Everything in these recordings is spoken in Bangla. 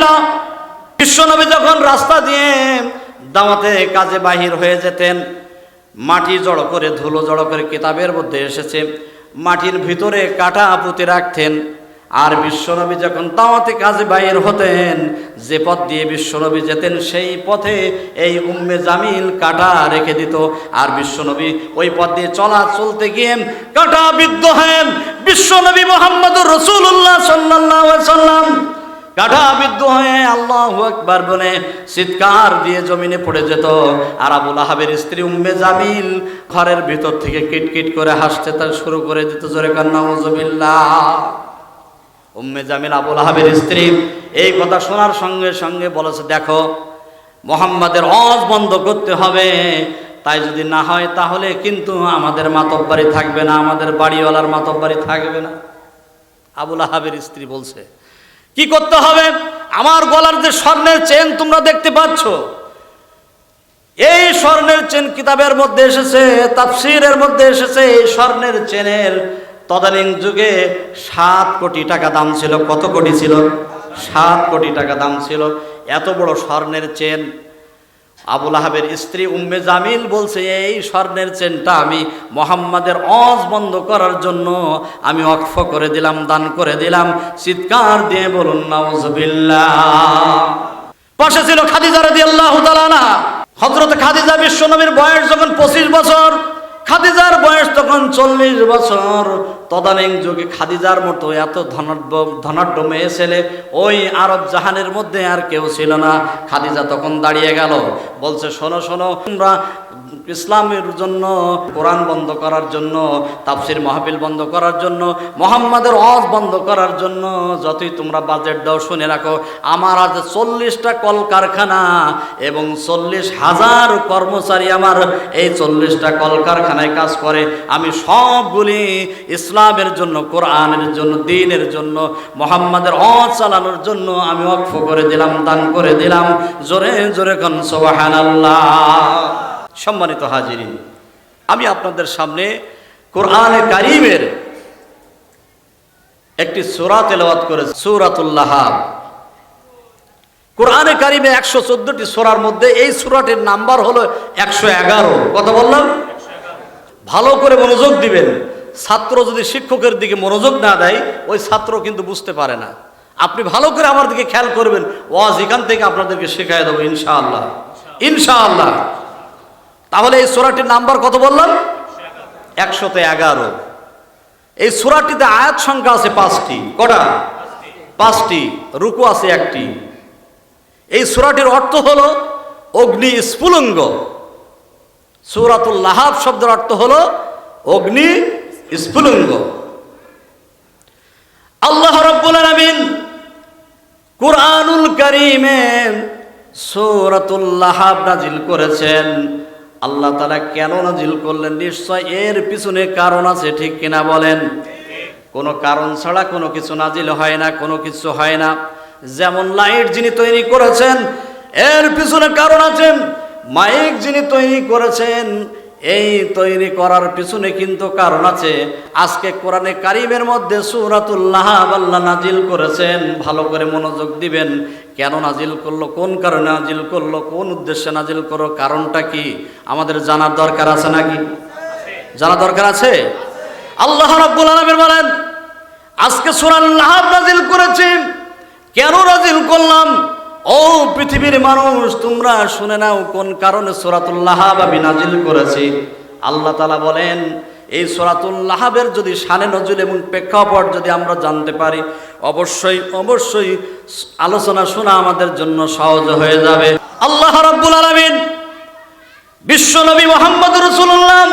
ছিল। বিশ্বনবী যখন রাস্তা দিয়ে দাওয়াতে কাজে বাহির হয়ে যেতেন, মাটি জড়ো করে, ধুলো জড়ো করে কিতাবের মধ্যে এসেছে। মাটির ভিতরে কাটা পুঁতে রাখতেন। আর বিশ্বনবী যখন দাওয়াতে কাজে বাহির হতেন, যে পথ দিয়ে বিশ্বনবী যেতেন, সেই পথে এই উম্মে জামিল কাটা রেখে দিত। আর বিশ্বনবী ওই পথ দিয়ে চলা চলতে গিয়ে কাটা বিদ্ধ হেন বিশ্বনবী মোহাম্মদ রসুল্লাহ সাল্লাহ সাল্লাম কাঠা বিদ্ধ হয়ে আল্লাহ একবার বলে চিৎকার দিয়ে জমিনে পড়ে যেত। আর আবুল আহাবের স্ত্রী উম্মে জামিল ঘরের ভিতর থেকে কিটকিট করে হাসতে তার শুরু করে দিত, জোরে কান্না উম্মে জামিল, আবুল আহাবের স্ত্রী এই কথা শোনার সঙ্গে সঙ্গে বলেছে, দেখো, মোহাম্মদের অজ বন্ধ করতে হবে। তাই যদি না হয় তাহলে কিন্তু আমাদের মাতব্বাড়ি থাকবে না, আমাদের বাড়িওয়ালার মাতব্বাড়ি থাকবে না। আবুল আহাবের স্ত্রী বলছে কি করতে হবে? আমার গলার যে স্বর্ণের চেন তোমরা দেখতে পাচ্ছ, এই স্বর্ণের চেন কিতাবের মধ্যে এসেছে, তাফসিরের মধ্যে এসেছে, এই স্বর্ণের চেনের তদানীন যুগে সাত কোটি টাকা দাম ছিল। কত কোটি ছিল? সাত কোটি টাকা দাম ছিল। এত বড় স্বর্ণের চেন আবুল আহাবের স্ত্রী উম্মে জামিল বলছে, এই স্বর্ণের চেনটা আমি মোহাম্মদের অজ বন্ধ করার জন্য আমি অক্ষ করে দিলাম, দান করে দিলাম। চিৎকার দিয়ে বলুন পাশে ছিল খাদিজা রাদিয়াল্লাহু তাআলা না হযরত খাদিজা বিশ্বনবীর বয়স যখন পঁচিশ বছর, খাদিজার বয়স তখন চল্লিশ বছর। তদানীং যুগে খাদিজার মতো এত ধনাঢ্য ধনাঢ্য মেয়ে ছেলে ওই আরব জাহানের মধ্যে আর কেউ ছিল না। খাদিজা তখন দাঁড়িয়ে গেল, বলছে, শোনো শোনো, তোমরা ইসলামের জন্য কোরআন বন্ধ করার জন্য, তাফসির মাহফিল বন্ধ করার জন্য, মোহাম্মদের অজ বন্ধ করার জন্য যতই তোমরা বাজেট দাও, শুনে রাখো, আমার আজ চল্লিশটা কলকারখানা এবং চল্লিশ হাজার কর্মচারী আমার এই চল্লিশটা কলকারখানায় কাজ করে। আমি সবগুলি ইসলামের জন্য, কোরআনের জন্য, দিনের জন্য, মোহাম্মদের অজ চালানোর জন্য আমি অক্ষ করে দিলাম, দান করে দিলাম। জোরে জোরে কন সম্মানিত হাজিরিন, আমি আপনাদের সামনে কোরআনে কারিমের একটি সুরা তেলাওয়াত করে সুরাতুল্লাহ কোরআনে কারিমে একশো চোদ্দটি সোরার মধ্যে এই সুরাটির নাম্বার হলো একশো এগারো। কথা বললাম? ভালো করে মনোযোগ দিবেন। ছাত্র যদি শিক্ষকের দিকে মনোযোগ না দেয়, ওই ছাত্র কিন্তু বুঝতে পারে না। আপনি ভালো করে আমার দিকে খেয়াল করবেন, ওয়াজ এখান থেকে আপনাদেরকে শেখায় দেবো ইনশাআল্লাহ। ইনশাআল্লাহ। তাহলে এই সোরাটির নাম্বার কত বললাম? একশোতে এগারো। এই সোরাটিতে আয়াত সংখ্যা আছে পাঁচটি। কটা? পাঁচটি। রুকু আছে একটি। এই সুরাটির অর্থ হলো অগ্নি স্ফুলঙ্গ। সুরাতুল লাহাব শব্দের অর্থ হলো অগ্নি স্ফুলঙ্গ। আল্লাহ রব্বুল আলামিন কুরআনুল কারীমে সূরাতুল লাহাব নাজিল করেছেন। আল্লাহ তাআলা কেন নাজিল করলেন? নিশ্চয় এর পিছনে কারণ আছে, ঠিক কিনা বলেন? কোনো কারণ ছাড়া কোনো কিছু নাজিল হয় না, কোনো কিছু হয় না। যেমন লাইট যিনি তৈরি করেছেন, এর পিছনে কারণ আছেন মাইক যিনি তৈরি করেছেন এই তৈরি করার পিছনে কিন্তু কারণ আছে। আজকে কোরআনে কারিমের মধ্যে সুরাতুল্লাহ আল্লাহ নাজিল করেছেন। ভালো করে মনোযোগ দিবেন। কেন নাজিল করল? কোন কারণে নাজিল করল? কোন উদ্দেশ্যে নাজিল করো? কারণটা কি? আমাদের জানার দরকার আছে নাকি? জানা দরকার আছে? আল্লাহ রাব্বুল আলামিন বলেন, আজকে সুরাল্লাহ নাজিল করেছি। কেন নাজিল করলাম? ও পৃথিবীর মানুষ, তোমরা শুনে নাও কোন কারণে সোরাতুল্লাহ আমি নাজিল করেছি। আল্লাহ তালা বলেন, এই সোরাতুল্লাহাবের যদি সানে নজুল এবং প্রেক্ষাপট যদি আমরা জানতে পারি, অবশ্যই অবশ্যই আলোচনা শোনা আমাদের জন্য সহজ হয়ে যাবে। আল্লাহ রাব্বুল আলামিন বিশ্বনবী মোহাম্মদ রসুল্লাহ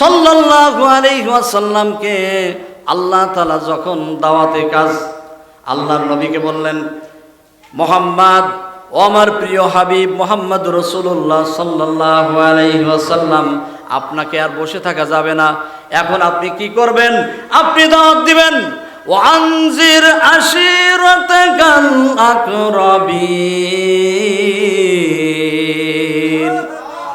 সাল্লাল্লাহু আলাইহি ওয়াসাল্লামকে আল্লাহ তাআলা যখন দাওয়াতে কাজ, আল্লাহর নবীকে বললেন মোহাম্মদ ও আমার প্রিয় হাবিব মোহাম্মদ রসুল্লাহ সাল্লাহ আলাইসাল্লাম আপনাকে আর বসে থাকা যাবে না। এখন আপনি কি করবেন? আপনি দাওয়াত দিবেন ও আনজির আশিরতাকাল আকরাবিন।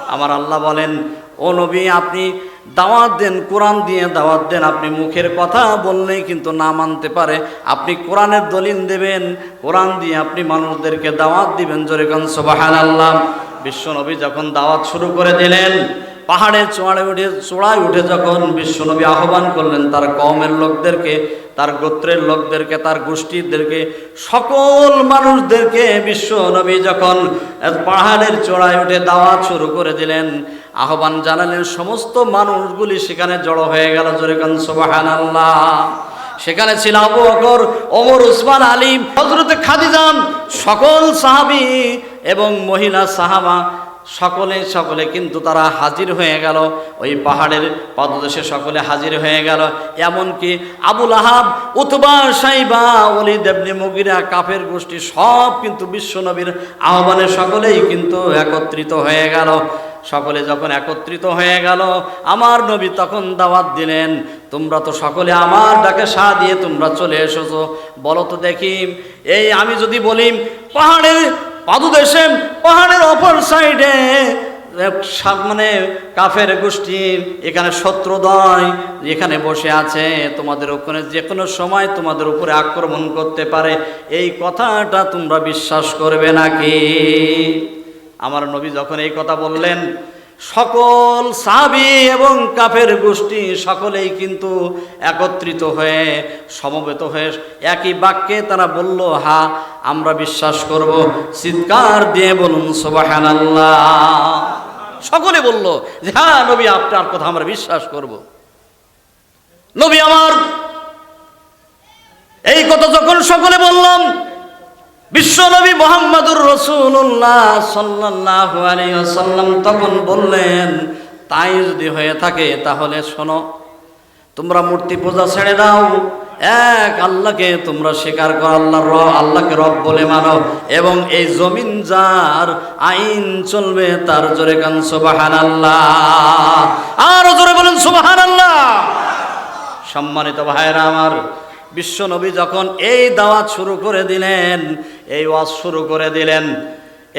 আমার আল্লাহ বলেন, ও নবী, আপনি দাওয়াত দেন, কোরআন দিয়ে দাওয়াত দেন, আপনি মুখের কথা বললেই কিন্তু না মানতে পারে। আপনি কোরআনের দলিল দেবেন, কোরআন দিয়ে আপনি মানুষদেরকে দাওয়াত দিবেন, জোরে গান সোবাহান আল্লাহ বিশ্বনবী যখন দাওয়াত শুরু করে দিলেন পাহাড়ের চোয়াড়ে উঠে, চূড়ায় উঠে যখন বিশ্বনবী আহ্বান করলেন, তার কমের লোকদেরকে, তার গোত্রের লোকদেরকে, তার গোষ্ঠীদেরকে, সকল মানুষদেরকে বিশ্বনবী যখন পাহাড়ের চূড়ায় উঠে দাওয়াত শুরু করে দিলেন আহ্বান জানালেন সমস্ত মানুষগুলি সেখানে জড়ো হয়ে গেল, জোরে কান সোবাহান আল্লাহ সেখানে ছিল আবু বকর, ওমর, উসমান, আলী হজরতে খাদিজান সকল সাহাবি এবং মহিলা সাহাবা, সকলে সকলে কিন্তু তারা হাজির হয়ে গেল। ওই পাহাড়ের পদদেশে সকলে হাজির হয়ে গেল। এমনকি আবুল আহাব, উতবা, সাইবা অলি দেবনি মুগিরা, কাফের গোষ্ঠী সব কিন্তু বিশ্বনবীর আহ্বানে সকলেই কিন্তু একত্রিত হয়ে গেল। সকলে যখন একত্রিত হয়ে গেল, আমার নবী তখন দাওয়াত দিলেন, তোমরা তো সকলে আমার ডাকে সা দিয়ে তোমরা চলে এসেছ। বলো তো দেখি, এই আমি যদি বলি, পাহাড়ের পাদুদেশে, পাহাড়ের অপর সাইডে মানে কাফের গোষ্ঠী, এখানে শত্রুদয় এখানে বসে আছে, তোমাদের ওখানে যে কোনো সময় তোমাদের উপরে আক্রমণ করতে পারে। এই কথাটা তোমরা বিশ্বাস করবে নাকি? আমার নবী যখন এই কথা বললেন, সকল সাবি এবং কাফের গোষ্ঠী সকলেই কিন্তু একত্রিত হয়ে, সমবেত হয়ে একই বাক্যে তারা বলল, হা, আমরা বিশ্বাস করব, চিৎকার দিয়ে বলুন সোবাহান সকলে বলল, যে হ্যাঁ নবী, আপনার কথা আমরা বিশ্বাস করব। নবী আমার এই কথা যখন সকলে বললাম বিশ্বনবী মোহাম্মদুর রসুল্লাহ সাল্লাহ আলিয়াল্লাম তখন বললেন, তাই যদি হয়ে থাকে তাহলে শোনো, তোমরা মূর্তি পূজা ছেড়ে দাও। এক, আল্লাহকে তোমরা স্বীকার করো, আল্লাহর র আল্লাহকে রব বলে মানো এবং এই জমিন যার আইন চলবে তার জোরে কান সুবাহান আল্লাহ আর জোরে বলেন সুবাহান আল্লাহ সম্মানিত ভাইরা আমার বিশ্বনবী যখন এই দাওয়াত শুরু করে দিলেন, এই ওয়াজ শুরু করে দিলেন।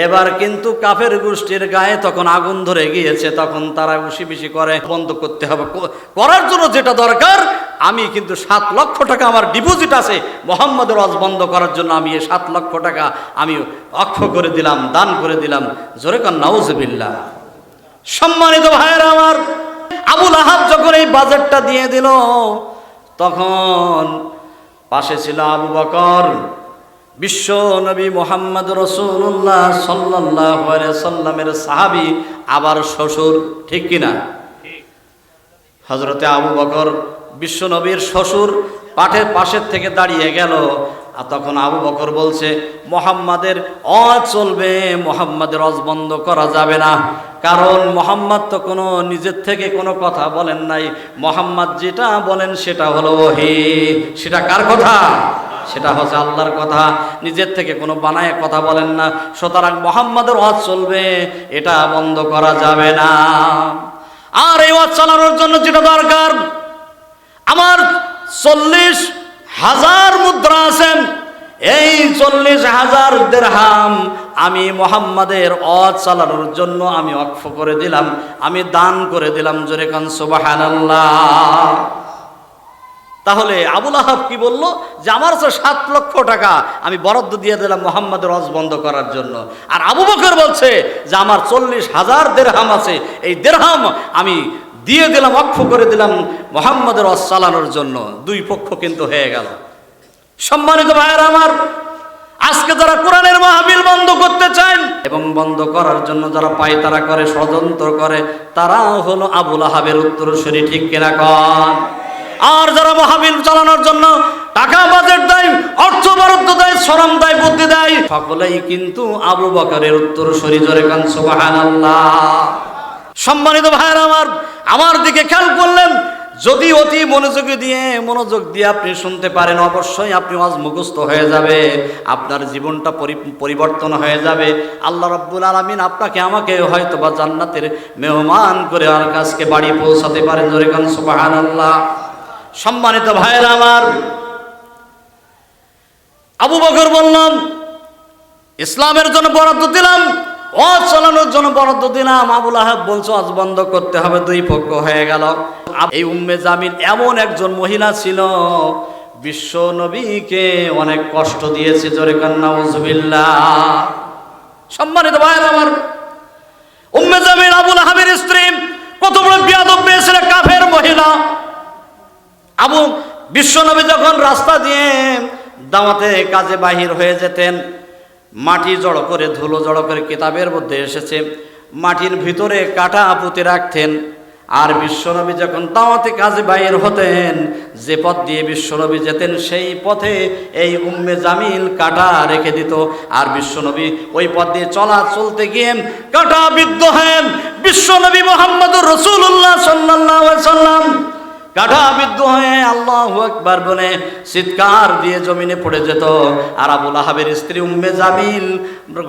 এবার কিন্তু কাফের গোষ্ঠীর গায়ে তখন আগুন ধরে গিয়েছে, তখন তারা উশি বিশি করে, বন্ধ করতে হবে। করার জন্য যেটা দরকার, আমি কিন্তু সাত লক্ষ টাকা আমার ডিপোজিট আছে, মোহাম্মদের ওয়াজ বন্ধ করার জন্য আমি এই সাত লক্ষ টাকা আমি অক্ষ করে দিলাম, দান করে দিলাম। জোরে কান নাউজবিল্লা সম্মানিত ভাইয়েরা আমার, আবুল আহাব যখন এই বাজেটটা দিয়ে দিল, তখন পাশে ছিল আবু বকর। বিশ্ব নবী মোহাম্মদ রসুল্লাহ সাল্লাহ সাল্লামের সাহাবি আবার শ্বশুর, ঠিক কিনা হজরতে আবু বকর বিশ্ব নবীর শ্বশুর পাঠের পাশের থেকে দাঁড়িয়ে গেল। আর তখন আবু বকর বলছে, মোহাম্মদের অ চলবে, মোহাম্মদের অজ বন্ধ করা যাবে না। কারণ মোহাম্মদ তো কোনো, নিজের থেকে কোনো কথা বলেন নাই। মোহাম্মদ যেটা বলেন সেটা হলো ওহি। সেটা কার কথা? সেটা হচ্ছে আল্লাহর কথা। নিজের থেকে কোনো বানায় কথা বলেন না। সুতরাং মোহাম্মদের ওয়াজ চলবে, এটা বন্ধ করা যাবে না। আর এই ওয়াজ চালানোর জন্য যেটা দরকার, আমার চল্লিশ হাজার মুদ্রা আছেন। এই চল্লিশ হাজার দেড়হাম আমি মোহাম্মদের অজ চালানোর জন্য আমি অক্ষ করে দিলাম, আমি দান করে দিলাম, জোরে কান তাহলে আবুল আহাব কি বলল? যে আমার তো সাত লক্ষ টাকা আমি বরাদ্দ দিয়ে দিলাম মোহাম্মদের রজ বন্ধ করার জন্য। আর আবু বকর বলছে যে আমার চল্লিশ হাজার দেড়হাম আছে, এই দেড়হাম আমি দিয়ে দিলাম অক্ষ করে দিলাম মোহাম্মদের চালানোর জন্য। দুই পক্ষ কিন্তু হয়ে গেল। সম্মানিত ভাইয়ের আমার, আজকে যারা কোরআনের মাহবিল বন্ধ করতে চান এবং বন্ধ করার জন্য যারা পায় তারা করে, ষড়যন্ত্র করে, তারাও হলো আবুল আহাবের উত্তরসূরি, ঠিক কিনা কন? আর যারা মহাবিল চালানোর জন্য টাকা বাজেট দেয়, অর্থ বরাদ্দ দেয়, শ্রম দেয়, বুদ্ধি দেয়, সকলেই কিন্তু আবু বকরের উত্তর শরীরে কান সুবহানাল্লাহ। সম্মানিত ভাইয়ের আমার আমার দিকে খেয়াল করলেন, যদি অতি মনোযোগী দিয়ে, মনোযোগ দিয়ে আপনি শুনতে পারেন, অবশ্যই আপনি আজ মুখস্থ হয়ে যাবে, আপনার জীবনটা পরি- পরিবর্তন হয়ে যাবে। আল্লাহ রব্বুল আলমিন আপনাকে, আমাকে হয়তো বা জান্নাতের মেহমান করে আর কাছকে বাড়ি পৌঁছাতে পারেন। জোরে কান, সুবহানাল্লাহ। সম্মানিত ভাইয়ের আমার, আবু বকর বললাম, ইসলামের জন্য বরাদ্দ দিলাম অজ চালানোর জন্য বরাদ্দ দিলাম। আবুল আহাব বলছো অজ বন্ধ করতে হবে। দুই পক্ষ হয়ে গেল। এই উম্মে জামিন এমন একজন মহিলা ছিল, বিশ্ব নবীকে অনেক কষ্ট দিয়েছে। জোরে কান্না উজবিল্লা সম্মানিত ভাইয়ের আমার, উম্মে জামিন আবুল আহাবের স্ত্রী কত বড় বিয়াদব পেয়েছিল কাফের মহিলা। আবু বিশ্বনবী যখন রাস্তা দিয়ে দাওয়াতে কাজে বাহির হয়ে যেতেন মাটি জড়ো করে, ধুলো জড়ো করে কিতাবের মধ্যে এসেছে। মাটির ভিতরে কাটা পুঁতে রাখতেন। আর বিশ্বনবী যখন দাওয়াতে কাজে বাহির হতেন, যে পথ দিয়ে বিশ্বনবী যেতেন, সেই পথে এই উম্মে জামিল কাটা রেখে দিত। আর বিশ্বনবী ওই পথ দিয়ে চলা চলতে গিয়ে কাটা বিদ্ধ হেন বিশ্বনবী মোহাম্মদুর রসুল্লাহ সাল্লাহ সাল্লাম কাঠা বিদ্ধ হয়ে আল্লাহ একবার বলে, চিৎকার দিয়ে জমিনে পড়ে যেত। আর আবুল আহাবের স্ত্রী উম্মে জামিল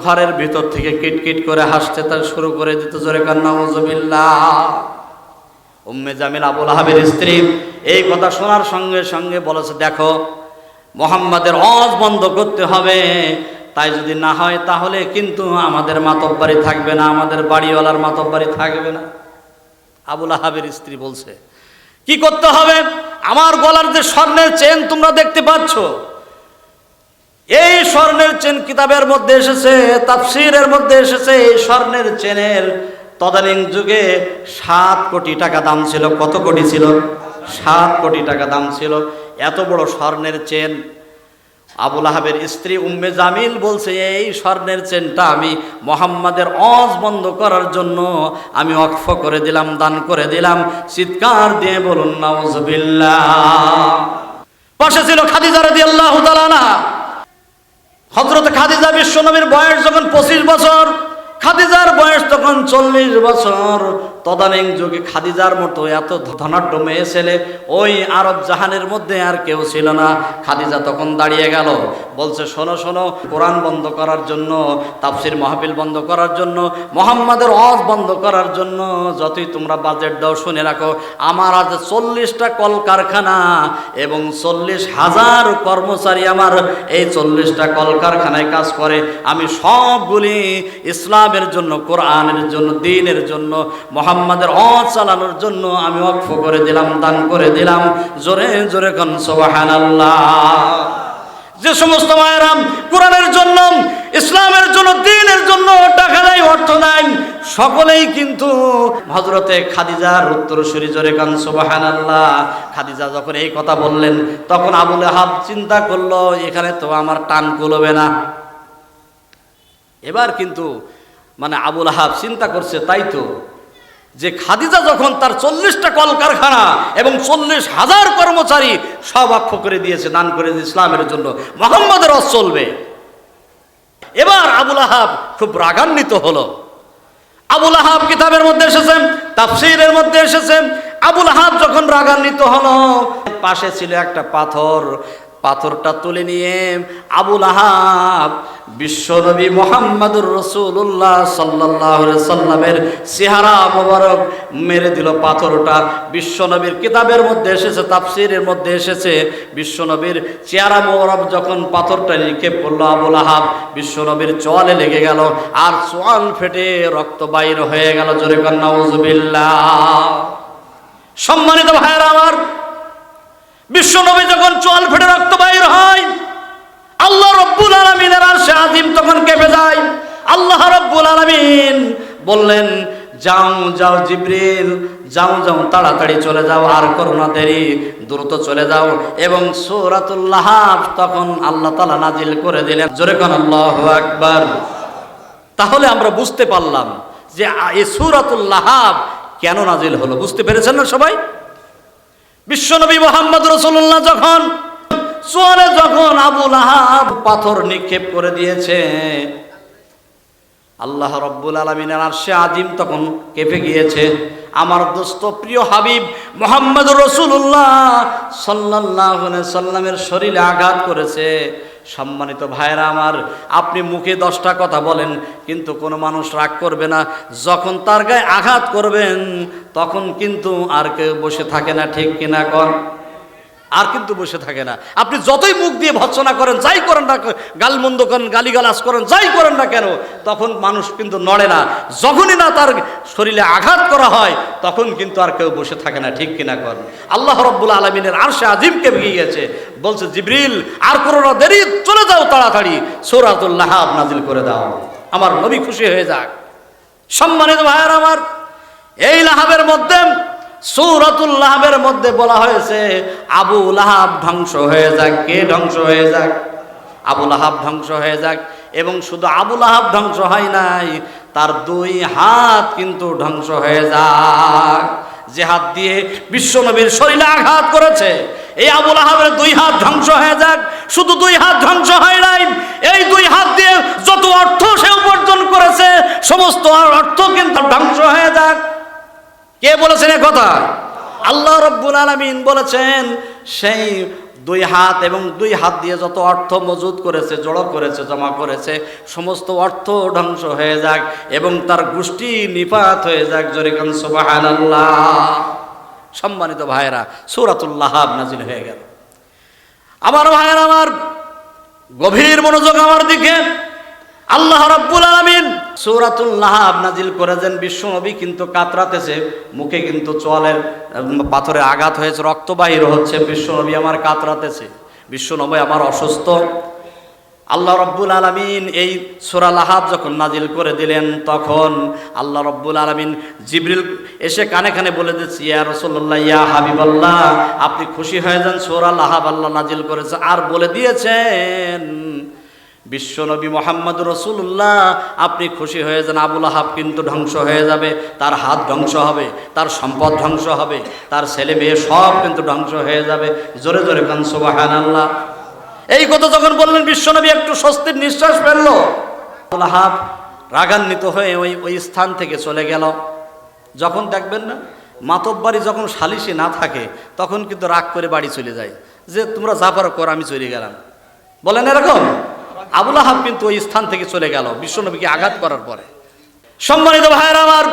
ঘরের ভিতর থেকে কিটকিট করে হাসতে তার শুরু করে দিত, জোরে কান্না উজবিল্লা উম্মে জামিল, আবুল আহাবের স্ত্রী এই কথা শোনার সঙ্গে সঙ্গে বলেছে, দেখো, মোহাম্মদের অজ বন্ধ করতে হবে। তাই যদি না হয় তাহলে কিন্তু আমাদের মাতব্বাড়ি থাকবে না, আমাদের বাড়িওয়ালার মাতব্বাড়ি থাকবে না। আবুল আহাবের স্ত্রী বলছে কি করতে হবে? আমার গলার যে স্বর্ণের চেন তোমরা দেখতে পাচ্ছ, এই স্বর্ণের চেন কিতাবের মধ্যে এসেছে, তাফসিরের মধ্যে এসেছে, এই স্বর্ণের চেনের তদানীন যুগে সাত কোটি টাকা দাম ছিল। কত কোটি ছিল? সাত কোটি টাকা দাম ছিল। এত বড় স্বর্ণের চেন আবুল আহাবের স্ত্রী উম্মে জামিল বলছে, এই স্বর্ণের চেনটা আমি মোহাম্মদের অজ বন্ধ করার জন্য আমি অক্ষ করে দিলাম, দান করে দিলাম। চিৎকার দিয়ে বলুন নাউজবিল্লাহ পাশে ছিল খাদিজা রাদি আল্লাহ হজরত খাদিজা বিশ্বনবীর বয়স যখন পঁচিশ বছর, খাদিজার বয়স তখন চল্লিশ বছর। তদানীং যুগে খাদিজার মতো এত ধনাঢ্য মেয়ে ছেলে ওই আরব জাহানের মধ্যে আর কেউ ছিল না। খাদিজা তখন দাঁড়িয়ে গেল, বলছে, শোনো শোনো, কোরআন বন্ধ করার জন্য, তাফসির মাহফিল বন্ধ করার জন্য, মোহাম্মদের অজ বন্ধ করার জন্য যতই তোমরা বাজেট দাও, শুনে রাখো, আমার আজ চল্লিশটা কলকারখানা এবং চল্লিশ হাজার কর্মচারী আমার এই চল্লিশটা কলকারখানায় কাজ করে। আমি সবগুলি ইসলামের জন্য, কোরআনের জন্য, দিনের জন্য মোহাম্মদের অজ চালানোর জন্য আমি অক্ষ করে দিলাম, দান করে দিলাম। জোরে জোরে কন সোবাহান যে সমস্ত মায়েরাম কোরআনের জন্য, ইসলামের জন্য, দিনের জন্য টাকা দেয়, অর্থ দেয়, সকলেই কিন্তু হজরতে খাদিজার উত্তরসূরি জোরে কান সোবাহান আল্লাহ খাদিজা যখন এই কথা বললেন, তখন আবুল হাব চিন্তা করল, এখানে তো আমার টান কুলবে না। এবার কিন্তু মানে আবুল হাব চিন্তা করছে, তাই তো যে খাদিজা যখন তার চল্লিশটা কলকারখানা এবং চল্লিশ হাজার কর্মচারী সব অক্ষ করে দিয়েছে, দান করে দিয়েছে ইসলামের জন্য, মোহাম্মদের রস চলবে। এবার আবুল আহাব খুব রাগান্বিত হলো। আবুল আহাব কিতাবের মধ্যে এসেছেন, তাফসিরের মধ্যে এসেছেন। আবুল আহাব যখন রাগান্বিত হলো, পাশে ছিল একটা পাথর পাথরটা তুলে নিয়ে আবুল আহাব বিশ্বনবী মোহাম্মদুর রসুল্লাহ সাল্লাহ সাল্লামের চেহারা মোবারক মেরে দিল পাথরটা। বিশ্বনবীর কিতাবের মধ্যে এসেছে, তাফসিরের মধ্যে এসেছে, বিশ্বনবীর চেহারা মোবারক যখন পাথরটা নিক্ষেপ করল আবুল আহাব, বিশ্বনবীর চোয়ালে লেগে গেল আর চোয়াল ফেটে রক্ত বাইর হয়ে গেল। জোরে কন্যা সম্মানিত ভাইয়েরা আমার বিশ্বনবী যখন চোয়াল ফেটে রক্ত বাইর হয়, আল্লাহ রব্বুল আলমিনের আর সে আজিম তখন কেঁপে যায়। আল্লাহ রব্বুল আলমিন বললেন, যাও যাও জিব্রিল, যাও যাও, তাড়াতাড়ি চলে যাও, আর করোনা দেরি, দ্রুত চলে যাও। এবং সৌরাতুল্লাহ তখন আল্লাহ তালা নাজিল করে দিলেন। জোরে কন আল্লাহ আকবার। তাহলে আমরা বুঝতে পারলাম যে এই সুরাতুল্লাহ কেন নাজিল হলো, বুঝতে পেরেছেন না সবাই? বিশ্বনবী মোহাম্মদ রসুল্লাহ যখন চলে যখন আবুল আহাব পাথর নিক্ষেপ করে দিয়েছে, আল্লাহ রব্বুল আলমিনের আর সে আদিম তখন কেঁপে গিয়েছে। আমার দোস্ত, প্রিয় হাবিব মোহাম্মদ রসুল্লাহ সাল্লাহ সাল্লামের শরীরে আঘাত করেছে। সম্মানিত ভাইরা আমার, আপনি মুখে দশটা কথা বলেন, কিন্তু কোনো মানুষ রাগ করবে না। যখন তার গায়ে আঘাত করবেন, তখন কিন্তু আর কেউ বসে থাকে না, ঠিক কিনা কর আর কিন্তু বসে থাকে না। আপনি যতই মুখ দিয়ে ভৎসনা করেন, যাই করেন না গালমন্দ করেন, গালিগালাজ করেন, যাই করেন না কেন, তখন মানুষ কিন্তু নড়ে না। যখনই না তার শরীরে আঘাত করা হয়, তখন কিন্তু আর কেউ বসে থাকে না, ঠিক কিনা করেন আল্লাহ রব্বুল আলমিনের আর সে আজিমকে ভেঙে গেছে বলছে, জিবরিল, আর কোনো না, দেরি, চলে যাও তাড়াতাড়ি। সৌরাতুল্লাহ নাজিল করে দাও। আমার নবী খুশি হয়ে যাক। সম্মানিত ভাইয়ার আমার, এই লাহাবের মধ্যে সৌরাতুল লাহাবের মধ্যে বলা হয়েছে, আবু লাহাব ধ্বংস হয়ে যাক, কে ধ্বংস হয়ে যাক? আবু লাহাব ধ্বংস হয়ে যাক। এবং শুধু আবু লাহাব ধ্বংস হয় নাই, তার দুই হাত কিন্তু ধ্বংস হয়ে যাক। যে হাত দিয়ে বিশ্বনবীর শরীরে আঘাত করেছে, এই আবুল আহাবের দুই হাত ধ্বংস হয়ে যাক। শুধু দুই হাত ধ্বংস হয় নাই, এই দুই হাত দিয়ে যত অর্থ সে উপার্জন করেছে, সমস্ত অর্থ কিন্তু ধ্বংস হয়ে যাক। কে বলেছেন এ কথা? আল্লাহ রব্বুল আলমিন বলেছেন, সেই দুই হাত এবং দুই হাত দিয়ে যত অর্থ মজুদ করেছে, জড়ো করেছে, জমা করেছে, সমস্ত অর্থ ধ্বংস হয়ে যাক এবং তার গোষ্ঠী নিপাত হয়ে যাক জরিকান সুবাহান সম্মানিত ভাইয়েরা সৌরাতুল্লাহ নাজিল হয়ে গেল। আমার ভাইয়েরা আমার গভীর মনোযোগ আমার দিকে। আল্লাহ রাব্বুল আলামিন সূরাতুল লাহাব নাজিল করেছেন বিশ্ব নবী কিন্তু কাতরাতেছে, মুখে কিন্তু চোয়ালের পাথরে আঘাত হয়েছে, রক্ত বাহির হচ্ছে বিশ্ব নবী আমার কাতরাতেছে। বিশ্ব নবী আমার অসুস্থ। আল্লাহ রব্বুল আলমিন এই সোরা লাহাব যখন নাজিল করে দিলেন, তখন আল্লাহ রব্বুল আলমিন জিবরিল এসে কানে কানে বলে দিচ্ছি ইয়া রসল্লাহ ইয়া হাবিবাল্লাহ, আপনি খুশি হয়ে যান, সোরা লাহাব আল্লাহ নাজিল করেছে। আর বলে দিয়েছেন বিশ্বনবী মোহাম্মদ রসুল্লাহ। আপনি খুশি হয়ে যান, আবুল আহাব কিন্তু ধ্বংস হয়ে যাবে, তার হাত ধ্বংস হবে, তার সম্পদ ধ্বংস হবে, তার ছেলে মেয়ে সব কিন্তু ধ্বংস হয়ে যাবে। জোরে জোরে কান আল্লাহ এই কথা যখন বললেন বিশ্বনবী একটু স্বস্তির নিঃশ্বাস ফেলল। আবুল আহাব রাগান্বিত হয়ে ওই ওই স্থান থেকে চলে গেল। যখন দেখবেন না মাতব্বাড়ি যখন সালিশি না থাকে, তখন কিন্তু রাগ করে বাড়ি চলে যায়। যে, তোমরা যা পারো কর, আমি চলে গেলাম। বলেন এরকম? আবুল আহাব কিন্তু ওই স্থান থেকে চলে গেল বিশ্বনবীকে আঘাত করার পরে। সম্মানিত ভাইয়ের আমার,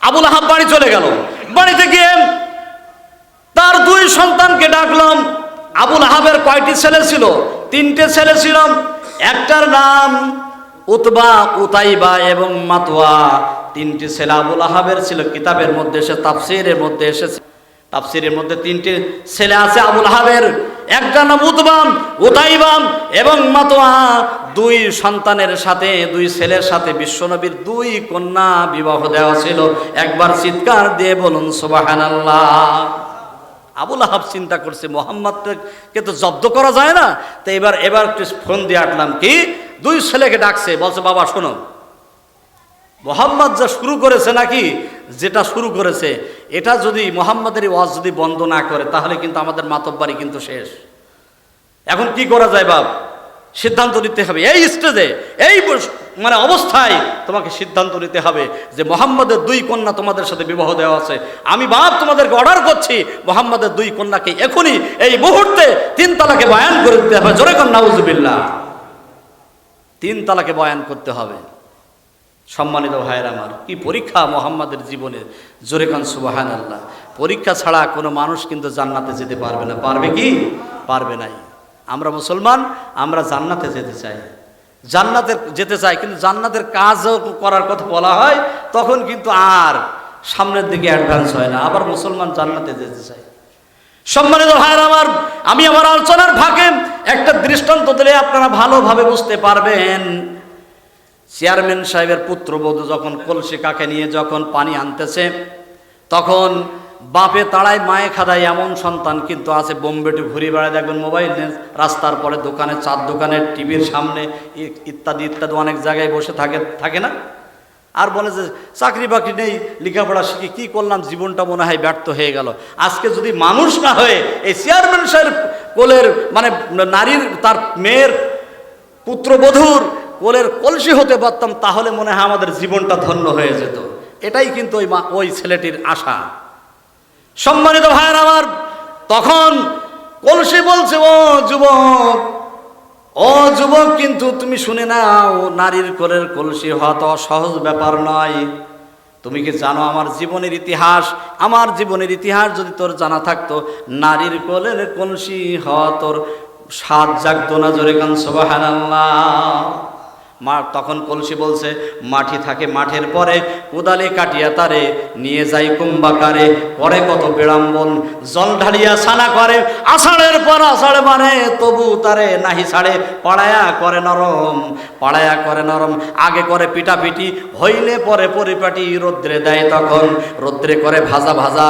আবুল আহাব বাড়ি চলে গেল। বাড়িতে গিয়ে তার দুই সন্তানকে ডাকলাম। আবুল আহাবের কয়টি ছেলে ছিল? তিনটে ছেলে ছিল। একটার নাম উতবা, উতাইবা এবং মাতুয়া তিনটি ছেলে আবুল আহাবের ছিল। কিতাবের মধ্যে এসে, তাফসিরের মধ্যে এসেছে। তাফসিরের মধ্যে তিনটে ছেলে আছে, আবুল হাবের। একটা নাম উতবাম, উতাইবাম এবং মাতোয়া। দুই সন্তানের সাথে, দুই ছেলের সাথে বিশ্বনবীর দুই কন্যা বিবাহ দেওয়া ছিল। একবার চিৎকার দিয়ে বলুন, সুবহানাল্লাহ। আবুল আহাব চিন্তা করছে, মোহাম্মদকে তো জব্দ করা যায় না। তো এবার এবার ফোন দিয়ে আটলাম, কি? দুই ছেলেকে ডাকছে, বলছে, বাবা, শোনো মোহাম্মদ যা শুরু করেছে নাকি, যেটা শুরু করেছে, এটা যদি মোহাম্মদের ওয়াজ যদি বন্ধ না করে, তাহলে কিন্তু আমাদের মাতব্বাড়ি কিন্তু শেষ। এখন কি করা যায় বাপ? সিদ্ধান্ত নিতে হবে। এই স্টেজে এই মানে অবস্থায় তোমাকে সিদ্ধান্ত নিতে হবে যে মোহাম্মদের দুই কন্যা তোমাদের সাথে বিবাহ দেওয়া আছে। আমি বাপ তোমাদেরকে অর্ডার করছি, মোহাম্মদের দুই কন্যাকে এখনই এই মুহূর্তে তিন তালাকে বয়ান করে দিতে হবে। জোরে কন্যা উজুবিল্লাহ তিন তালাকে বয়ান করতে হবে। সম্মানিত ভাইয়ের আমার, কি পরীক্ষা মোহাম্মদের জীবনে জোরে কান সুবাহান আল্লাহ পরীক্ষা ছাড়া কোনো মানুষ কিন্তু জান্নাতে যেতে পারবে না। পারবে কি? পারবে নাই। আমরা মুসলমান, আমরা জান্নাতে যেতে চাই। জান্নাতে যেতে চাই, কিন্তু জান্নাতের কাজও করার কথা বলা হয়, তখন কিন্তু আর সামনের দিকে অ্যাডভান্স হয় না। আবার মুসলমান জান্নাতে যেতে চাই সম্মানিত ভাইয়ের আমার, আমি আমার আলোচনার ফাঁকে একটা দৃষ্টান্ত দিলে আপনারা ভালোভাবে বুঝতে পারবেন। চেয়ারম্যান সাহেবের পুত্রবধূ যখন কলসি কাকে নিয়ে যখন পানি আনতেছে, তখন বাপে তাড়ায়, মায়ে খাদায় এমন সন্তান কিন্তু আছে বোম্বেটে ঘুরে বেড়ায় দেখবেন মোবাইল রাস্তার পরে দোকানে, চার দোকানের টিভির সামনে ইত্যাদি ইত্যাদি অনেক জায়গায় বসে থাকে থাকে না? আর বলে যে, চাকরি বাকরি নেই, লেখাপড়া শিখে কী করলাম? জীবনটা মনে হয় ব্যর্থ হয়ে গেল। আজকে যদি মানুষ না হয়ে এই চেয়ারম্যান সাহেব কোলের মানে নারীর, তার মেয়ের পুত্রবধূর কোলের কলসি হতে পারতাম, তাহলে মনে হয় আমাদের জীবনটা ধন্য হয়ে যেত। এটাই কিন্তু ওই মা ওই ছেলেটির আশা। সম্মানিত ভাইয়ের আমার, তখন কলসি বলছে, ও যুবক ও যুবক, কিন্তু তুমি শুনে নাও, নারীর কোলের কলসি হওয়া তো সহজ ব্যাপার নয়। তুমি কি জানো আমার জীবনের ইতিহাস? আমার জীবনের ইতিহাস যদি তোর জানা থাকতো, নারীর কোলের কলসি হওয়া তোর সাত জাগতো না জোরে গান, সুবহানাল্লাহ। মা তখন কলসি বলছে মাটি থাকে, মাঠের পরে কোদালে কাটিয়া তারে নিয়ে যাই কুম্বাকারে পরে কত বিড়ম্বন, জল ঢালিয়া সানা করে, আষাঢ়ের পর আষাঢ় মানে তবু তারে নাহি ছাড়ে, পাড়ায়া করে নরম, পাড়ায়া করে নরম, আগে করে পিটাপিটি, হইলে পরে পরিপাটি রৌদ্রে দেয় তখন, রৌদ্রে করে ভাজা ভাজা